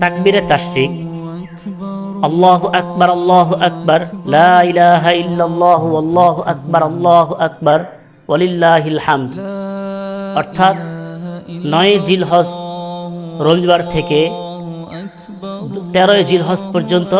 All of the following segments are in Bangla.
তাকবিরে তাশরিক। আল্লাহু আকবার আল্লাহু আকবার, লা ইলাহা ইল্লাল্লাহু, আল্লাহু আকবার আল্লাহু আকবার, ওয়ালিল্লাহিল হামদ। অর্থাৎ নয় জিলহজ রবিবার থেকে তেরোই জিলহজ পর্যন্ত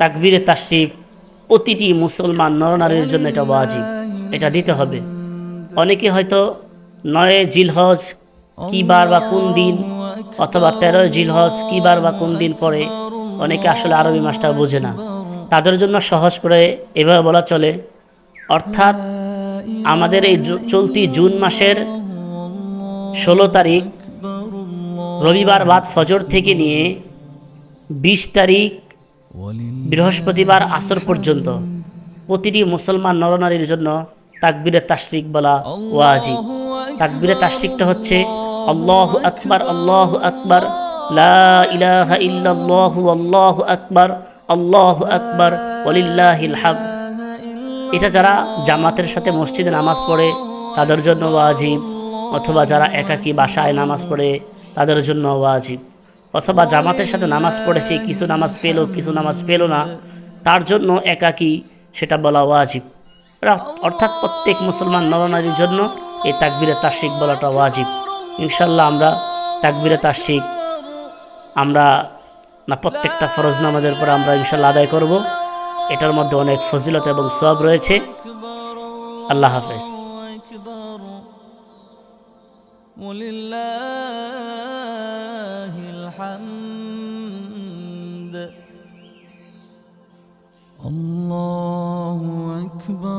তাকবিরে তাশরিফ প্রতিটি মুসলমান নরনারীর জন্য এটা ওয়াজিব, এটা দিতে হবে। অনেকে হয়তো নয় জিলহজ কি বার বা কোন দিন অথবা তেরোই জিলহজ কি বার বা কোন দিন পরে অনেকে আসলে আরবি মাসটা বোঝে না। তাদের জন্য সহজ করে এভাবে বলা চলে, অর্থাৎ আমাদের এই চলতি জুন মাসের ষোলো তারিখ, রবিবার বাদ ফজর থেকে নিয়ে বিশ তারিখ বৃহস্পতিবার আসর পর্যন্ত প্রতিটি মুসলমান নরনারীর জন্য তাকবিরে তাশরিক বলা ওয়াজিব। তাকবিরে তাশরিকটা হচ্ছে আল্লাহু আকবার আল্লাহু আকবার। লা ইলাহা আল্লাহু আকবার আল্লাহু আকবার, ওয়ালিল্লাহিল হামদ। এটা যারা জামাতের সাথে মসজিদে নামাজ পড়ে, তাদের জন্য ওয়াজিব। অথবা যারা একাকী বাসায় নামাজ পড়ে, তাদের জন্য ওয়াজিব। অথবা জামাতের সাথে নামাজ পড়েছে কিছু নামাজ পেল, কিছু নামাজ পেল না, তার জন্য একাকী, সেটা বলা ওয়াজিব। অর্থাৎ প্রত্যেক মুসলমান নরনারীর জন্য এই তাকবিরে তাসিক বলাটা ওয়াজিব। ইনশাল্লাহ আমরা তাকবিরে তাশরিক আমরা না প্রত্যেকটা ফরজ নামাজের পরে আমরা ইনশাল্লাহ আদায় করব এটার মধ্যে অনেক ফজিলত এবং সব রয়েছে আল্লাহ হাফেজ أكبر ولله الحمد الله أكبر